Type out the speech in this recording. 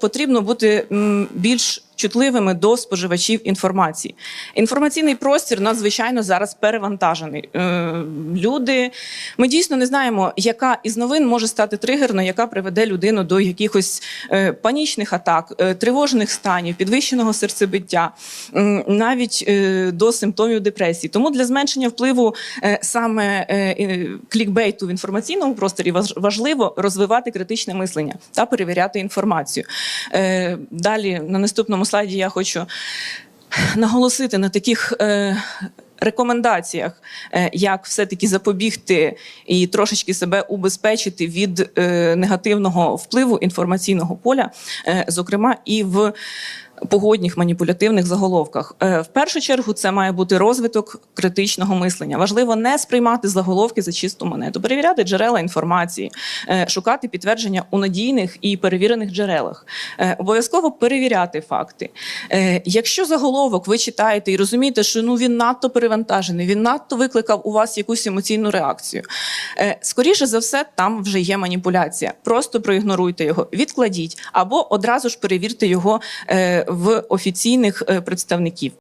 Потрібно бути більш чутливими до споживачів інформації. Інформаційний простір надзвичайно зараз перевантажений. Е, Люди, ми дійсно не знаємо, яка із новин може стати тригерною, яка приведе людину до якихось е, панічних атак, е, тривожних станів, підвищеного серцебиття, м, навіть е, до симптомів депресії. Тому для зменшення впливу е, саме е, е, клікбейту в інформаційному просторі важливо розвивати критичне мислення та перевіряти інформацію. Е, Далі на наступному слайді я хочу наголосити на таких. Е, Рекомендаціях, е, як все-таки запобігти і трошечки себе убезпечити від е, негативного впливу інформаційного поля, е, зокрема і в погодних маніпулятивних заголовках. Е, В першу чергу це має бути розвиток критичного мислення. Важливо не сприймати заголовки за чисту монету, перевіряти джерела інформації, е, шукати підтвердження у надійних і перевірених джерелах, Е, обов'язково перевіряти факти. Якщо заголовок ви читаєте і розумієте, що ну він надто перевантажений, він надто викликав у вас якусь емоційну реакцію. Скоріше за все, там вже є маніпуляція. Просто проігноруйте його, відкладіть або одразу ж перевірте його в офіційних е, представників.